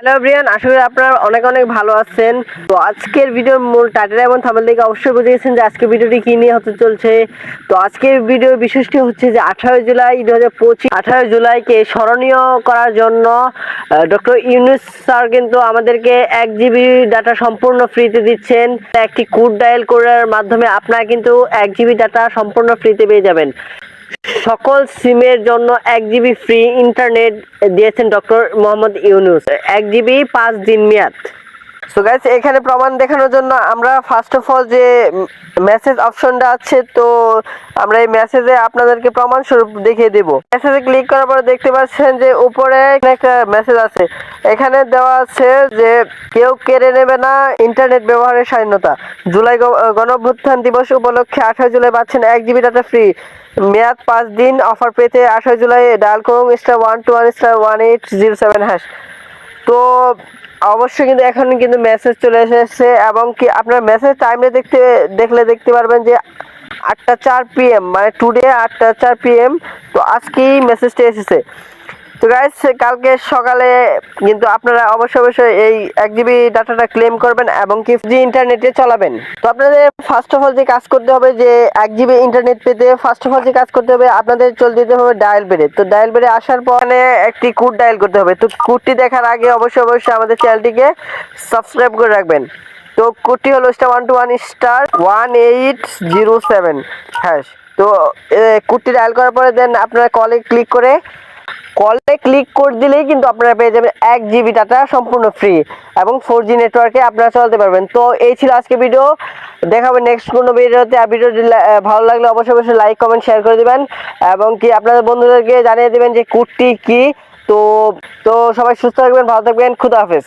Hello Brian আশা করি আপনারা অনেক অনেক ভালো আছেন। তো আজকের ভিডিওর মূল টাইটেল এবং থামেল থেকে অবশ্যই বুঝে গেছেন যে আজকের ভিডিওটি কী নিয়ে হতে চলছে। তো আজকের ভিডিওর বিষয়টি হচ্ছে যে আঠারো জুলাই দু হাজার পঁচিশ আঠারো জুলাইকে স্মরণীয় করার জন্য ডক্টর ইউনুস স্যার কিন্তু আমাদেরকে এক জিবি ডাটা সম্পূর্ণ ফ্রিতে দিচ্ছেন। একটি কোড ডায়াল করার মাধ্যমে আপনারা কিন্তু এক জিবি ডাটা সম্পূর্ণ ফ্রিতে পেয়ে যাবেন। সকল সিমের জন্য এক জিবি ফ্রি ইন্টারনেট দিয়েছেন ডক্টর মোহাম্মদ ইউনুস। এক জিবি পাঁচ দিন মেয়াদ। সো গাইস এখানে প্রমাণ দেখানোর জন্য আমরা ফার্স্ট অফ অল যে মেসেজ অপশনটা আছে, তো আমরা এই মেসেজে আপনাদেরকে প্রমাণ স্বরূপ দেখিয়ে দেব। মেসেজে ক্লিক করার পরে দেখতে পাচ্ছেন যে উপরে একটা মেসেজ আছে। এখানে দেওয়া আছে যে কেউ কেড়ে নেবে না ইন্টারনেট ব্যবহারের স্বাধীনতা। জুলাই গ- গণঅভ্যুত্থান দিবস উপলক্ষে আঠারো জুলাই পাচ্ছেন এক জিবি ডাটা ফ্রি মেয়াদ পাঁচ দিন অফার পেতে আঠারো জুলাই ডায়াল করুন star one two one star one eight zero seven hash তো অবশ্যই কিন্তু এখন কিন্তু মেসেজ চলে এসেছে এবং কি আপনার মেসেজ টাইমে দেখতে, দেখলে দেখতে পারবেন যে আটটা চার পিএম মানে টুডে আটটা চার পিএম তো আজকেই মেসেজটা এসেছে। তো গাইস কালকে সকালে কিন্তু আপনারা অবশ্যই অবশ্যই এই এক জিবি ডাটাটা ক্লেম করবেন এবং কি জি ইন্টারনেটে চালাবেন। তো আপনাদের ফার্স্ট অফ অল যে কাজ করতে হবে যে এক জিবি ইন্টারনেট পেতে ফার্স্ট অফ অল যে কাজ করতে হবে, আপনাদের চলে যেতে হবে ডায়াল বেড়ে। তো ডায়াল বেড়ে আসার পর একটি কোড ডায়াল করতে হবে। তো কোডটি দেখার আগে অবশ্যই অবশ্যই আমাদের চ্যানেলটিকে সাবস্ক্রাইব করে রাখবেন। তো কোডটি হলো star one two one star one eight zero seven হ্যাঁ তো কোডটি ডায়াল করার পরে দেন আপনারা কলে ক্লিক করে কলে ক্লিক করে দিলেই কিন্তু আপনারা পেয়ে যাবেন এক জিবি ডাটা সম্পূর্ণ ফ্রি এবং ফোর জি নেটওয়ার্কে আপনারা চলতে পারবেন। তো এই ছিল আজকে ভিডিও দেখাবেন নেক্সট কোনো ভিডিওতে আর ভিডিওটি ভালো লাগলে অবশ্যই অবশ্যই লাইক কমেন্ট শেয়ার করে দিবেন। এবং কি আপনাদের বন্ধুদেরকে জানিয়ে দেবেন যে কুর্তি কি। তো তো সবাই সুস্থ থাকবেন, ভালো থাকবেন। খুদা হাফেজ।